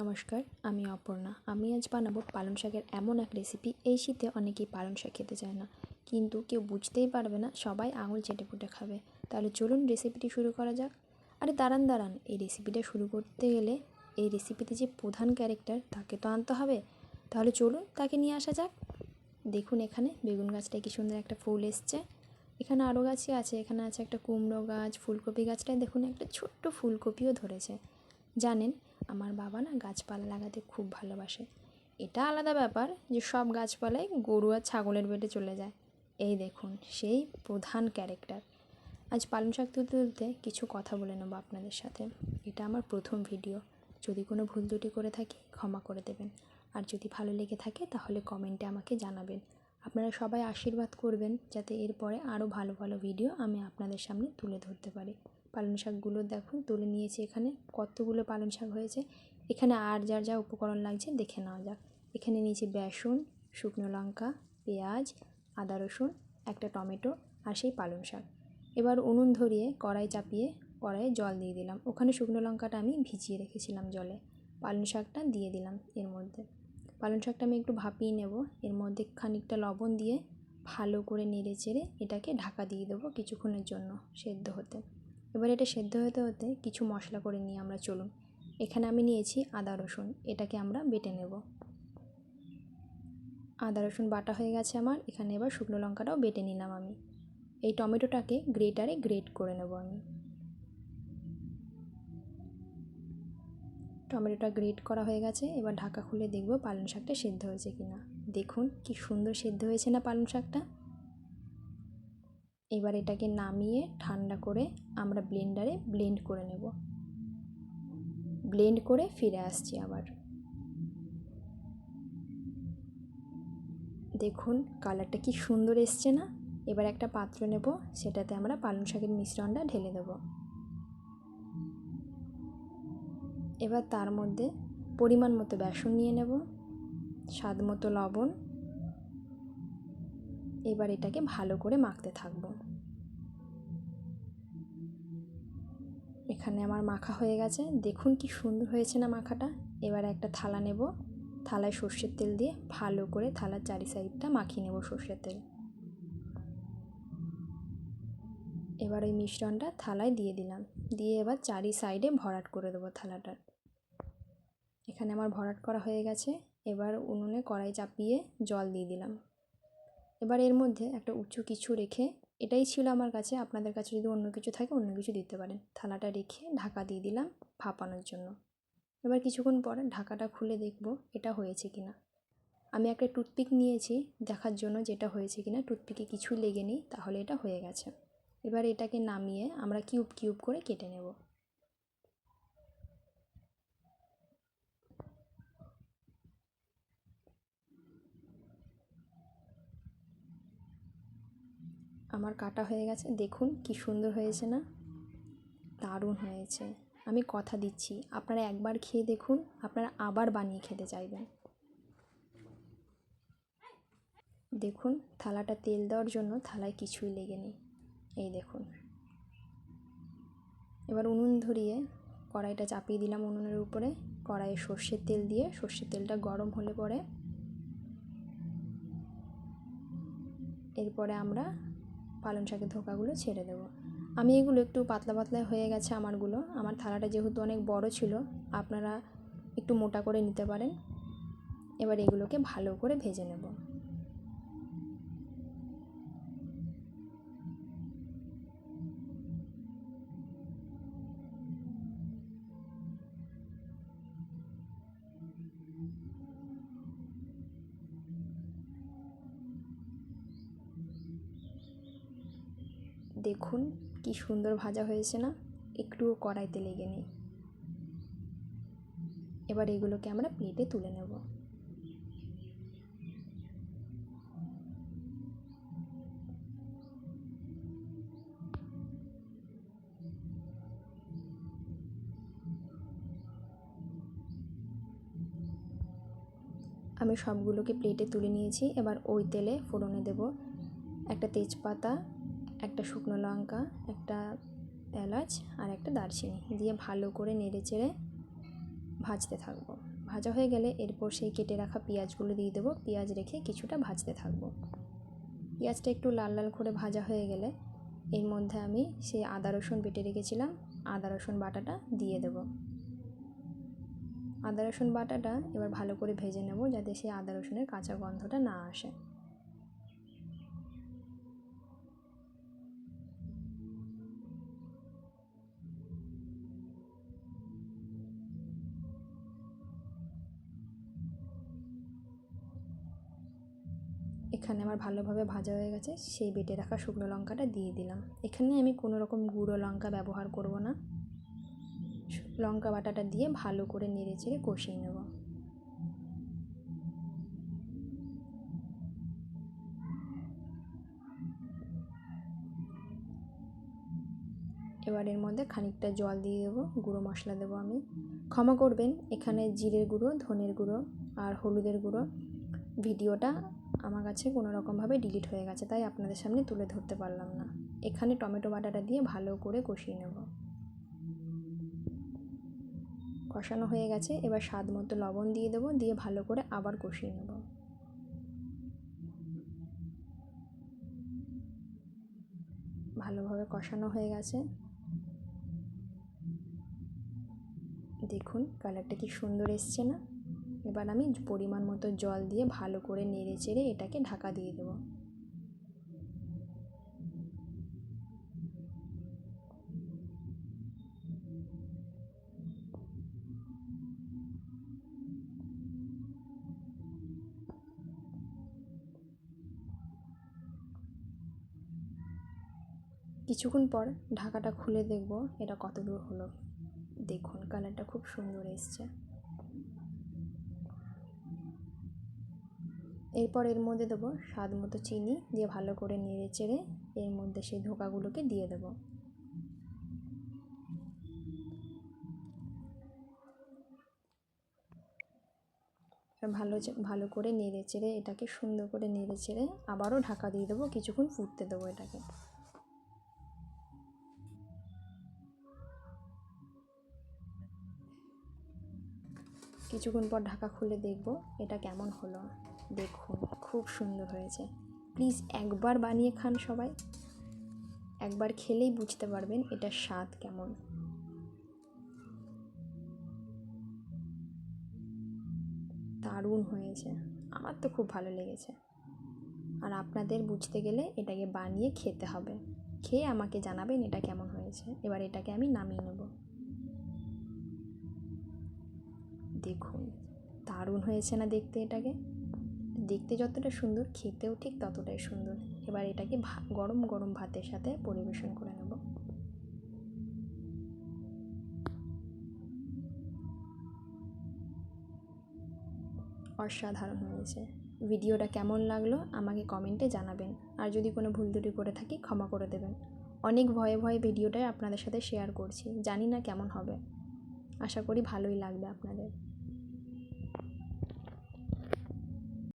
নমস্কার, আমি অপর্ণা। আমি আজ বানাবো পালং শাকের এমন এক রেসিপি এই শীতে অনেকেই পালং শাক খেতে চায় না। কিন্তু কেউ বুঝতেই পারবে না, সবাই আঙুল চেটে পুটে খাবে। তাহলে চলুন রেসিপিটি শুরু করা যাক। আরে দাঁড়ান দাঁড়ান। এই রেসিপিটা শুরু করতে গেলে এই রেসিপিতে যে প্রধান ক্যারেক্টার তাকে তো আনতে হবে। তাহলে চলুন তাকে নিয়ে আসা যাক। দেখুন এখানে বেগুন গাছটায় কি সুন্দর একটা ফুল এসছে। এখানে আরও গাছই আছে। এখানে আছে একটা কুমড়ো গাছ, ফুলকপি গাছটায় দেখুন একটা ছোট্ট ফুলকপিও ধরেছে। জানেন আমার বাবা না গাছপালা লাগাতে খুব ভালোবাসে। এটা আলাদা ব্যাপার যে সব গাছপালায় গরু আর ছাগলের পেটে চলে যায়। এই দেখুন, সেই প্রধান ক্যারেক্টার। আজ পালং শাক তুলতে তুলতে কিছু কথা বলে নেব আপনাদের সাথে। এটা আমার প্রথম ভিডিও। যদি কোনো ভুল ত্রুটি করে থাকি, ক্ষমা করে দেবেন। আর যদি ভালো লেগে থাকে, তাহলে কমেন্টে আমাকে জানাবেন। আপনারা সবাই আশীর্বাদ করবেন, যাতে এরপরে আরও ভালো ভালো ভিডিও আমি আপনাদের সামনে তুলে ধরতে পারি। পালং শাকগুলো দেখুন, তুলে নিয়েছি এখানে। কতগুলো পালং শাক হয়েছে। এখানে আর যার যা উপকরণ লাগছে দেখে নেওয়া যাক। এখানে নিয়েছি বেসন, শুকনো লঙ্কা, পেঁয়াজ, আদা রসুন, একটা টমেটো আর সেই পালং শাক। এবার উনুন ধরিয়ে কড়াই চাপিয়ে কড়াইয়ে জল দিয়ে দিলাম। ওখানে শুকনো লঙ্কাটা আমি ভিজিয়ে রেখেছিলাম জলে। পালং শাকটা দিয়ে দিলাম এর মধ্যে। পালং শাকটা আমি একটু ভাপিয়ে নেব। এর মধ্যে খানিকটা লবণ দিয়ে ভালো করে নেড়ে চেড়ে এটাকে ঢাকা দিয়ে দেবো কিছুক্ষণের জন্য সেদ্ধ হতে। এবার এটা সেদ্ধ হতে হতে কিছু মশলা করে নিয়ে আমরা চলুন। এখানে আমি নিয়েছি আদা রসুন, এটাকে আমরা বেটে নেব। আদা রসুন বাটা হয়ে গেছে আমার, এখানে এবার শুকনো লঙ্কাটাও বেটে নিলাম আমি। এই টমেটোটাকে গ্রেটারে গ্রেট করে নেব আমি। টমেটোটা গ্রেট করা হয়ে গেছে, এবার ঢাকা খুলে দেখব পালং শাকটা সেদ্ধ হয়েছে কি না দেখুন কি সুন্দর সেদ্ধ হয়েছে না পালং শাকটা। এবার এটাকে নামিয়ে ঠান্ডা করে আমরা ব্লেন্ডারে ব্লেন্ড করে নেব। ব্লেন্ড করে ফিরে আসছি আবার। দেখুন কালারটা কি সুন্দর এসছে না? এবার একটা পাত্র নেব, সেটাতে আমরা পালং শাকের মিশ্রণটা ঢেলে দেব। এবার তার মধ্যে পরিমাণ মতো বেসন নিয়ে নেব, স্বাদ মতো লবণ এবার এটাকে ভালো করে মাখতে থাকব। এখানে আমার মাখা হয়ে গেছে। দেখুন কি সুন্দর হয়েছে না মাখাটা। এবার একটা থালা নেব। থালায় সর্ষের তেল দিয়ে ভালো করে থালার চারি সাইডটা মাখিয়ে নেব সর্ষের তেল। এবার ওই মিশ্রণটা থালায় দিয়ে দিলাম। দিয়ে এবার চারি সাইডে ভরাট করে দেবো থালাটার এখানে আমার ভরাট করা হয়ে গেছে। এবার উনুনে কড়াই চাপিয়ে জল দিয়ে দিলাম। এবার এর মধ্যে একটা উঁচু কিছু রেখে, এটাই ছিল আমার কাছে, আপনাদের কাছে যদি অন্য কিছু থাকে, অন্য কিছু দিতে পারেন। থালাটা রেখে ঢাকা দিয়ে দিলাম ভাপানোর জন্য। এবার কিছুক্ষণ পর ঢাকাটা খুলে দেখব এটা হয়েছে কি না আমি একটা টুথপিক নিয়েছি, দেখার জন্য যেটা হয়েছে কি না টুথপিকে কিছু লেগে নেই, তাহলে এটা হয়ে গেছে। এবার এটাকে নামিয়ে আমরা কিউব কিউব করে কেটে নেব। আমার কাটা হয়ে গেছে। দেখুন কি সুন্দর হয়েছে না? দারুণ হয়েছে। আমি কথা দিচ্ছি, আপনারা একবার খেয়ে দেখুন, আপনারা আবার বানিয়ে খেতে চাইবেন। দেখুন, থালাটা তেল দেওয়ার জন্য থালায় কিছুই লেগে নেই। এই দেখুন। এবার উনুন ধরিয়ে কড়াইটা চাপিয়ে দিলাম উনুনের উপরে। কড়াইয়ে সর্ষের তেল দিয়ে, সর্ষের তেলটা গরম হলে পরে এরপরে আমরা পালং শাকের ধোকাগুলো ছেড়ে দেবো। আমি এগুলো একটু পাতলা পাতলা হয়ে গেছে আমারগুলো। আমার থালাটা যেহেতু অনেক বড় ছিল, আপনারা একটু মোটা করে নিতে পারেন। এবার এগুলোকে ভালো করে ভেজে নেব। দেখুন কি সুন্দর ভাজা হয়েছে না, একটুও কড়াইতে লেগে নেই। এবার এগুলোকে আমরা প্লেটে তুলে নেব। আমি সবগুলোকে প্লেটে তুলে নিয়েছি, এবার ওই তেলে ফোড়নে দেব। একটা তেজপাতা একটা শুকনো লঙ্কা, একটা এলাচ আর একটা দারচিনি দিয়ে ভালো করে নেড়ে চেড়ে ভাজতে থাকব। ভাজা হয়ে গেলে এরপর সেই কেটে রাখা পেঁয়াজগুলো দিয়ে দেবো। পেঁয়াজ রেখে কিছুটা ভাজতে থাকব। পেঁয়াজটা একটু লাল লাল করে ভাজা হয়ে গেলে এর মধ্যে আমি সেই আদা, রসুন বেটে রেখেছিলাম। আদা, রসুন বাটাটা দিয়ে দেব। আদা, রসুন বাটাটা এবার ভালো করে ভেজে নেব যাতে সেই আদা, রসুনের কাঁচা গন্ধটা না আসে। এখানে আমার ভালোভাবে ভাজা হয়ে গেছে, সেই বেটে রাখা শুকনো লঙ্কাটা দিয়ে দিলাম। এখানে আমি কোনো রকম গুঁড়ো লঙ্কা ব্যবহার করব না। লঙ্কা বাটাটা দিয়ে ভালো করে নেড়ে চেড়ে কষিয়ে নেব। এবার এর মধ্যে খানিকটা জল দিয়ে দেবো, গুঁড়ো মশলা দেবো আমি। ক্ষমা করবেন, এখানে জিরের গুঁড়ো, ধনের গুঁড়ো আর হলুদের গুঁড়ো। ভিডিওটা আমার কাছে কোনো রকমভাবে ডিলিট হয়ে গেছে, তাই আপনাদের সামনে তুলে ধরতে পারলাম না। এখানে টমেটো বাটাটা দিয়ে ভালো করে কষিয়ে নেব। কষানো হয়ে গেছে, এবার স্বাদ মতো লবণ দিয়ে দেবো, দিয়ে ভালো করে আবার কষিয়ে নেব। ভালোভাবে কষানো হয়ে গেছে। দেখুন কালারটা কি সুন্দর এসছে না? এবার আমি পরিমাণ মতো জল দিয়ে ভালো করে নেড়ে চেড়ে এটাকে ঢাকা দিয়ে দেবো। কিছুক্ষণ পর ঢাকাটা খুলে দেখব এটা কত দূর হলো। দেখুন কালারটা খুব সুন্দর এসছে। এরপর এর মধ্যে দেবো স্বাদ মতো চিনি দিয়ে ভালো করে নেড়ে চেড়ে এর মধ্যে সেই ধোকাগুলোকে দিয়ে দেবো। ভালো ভালো করে নেড়ে চেড়ে এটাকে সুন্দর করে নেড়ে চেড়ে আবারও ঢাকা দিয়ে দেবো, কিছুক্ষণ ফুটতে দেবো এটাকে। কিছুক্ষণ পর ঢাকা খুলে দেখব এটা কেমন হলো। দেখুন, খুব সুন্দর হয়েছে। প্লিজ একবার বানিয়ে খান সবাই। একবার খেলেই বুঝতে পারবেন এটার স্বাদ কেমন। দারুণ হয়েছে। আমার তো খুব ভালো লেগেছে। আর আপনাদের বুঝতে গেলে এটাকে বানিয়ে খেতে হবে। খেয়ে আমাকে জানাবেন এটা কেমন হয়েছে। এবার এটাকে আমি নামিয়ে নেব। দেখুন, দারুণ হয়েছে না দেখতে এটাকে? দেখতে যতটা সুন্দর, খেতেও ঠিক ততটাই সুন্দর। এবার এটাকে গরম গরম ভাতের সাথে পরিবেশন করে নেব। অসাধারণ হয়েছে। ভিডিওটা কেমন লাগল আমাকে কমেন্টে জানাবেন। আর যদি কোনো ভুল ত্রুটি করে থাকি, ক্ষমা করে দেবেন। অনেক ভয়ে ভয়ে ভিডিওটাই আপনাদের সাথে শেয়ার করছি। জানি না কেমন হবে। আশা করি ভালোই লাগবে আপনাদের।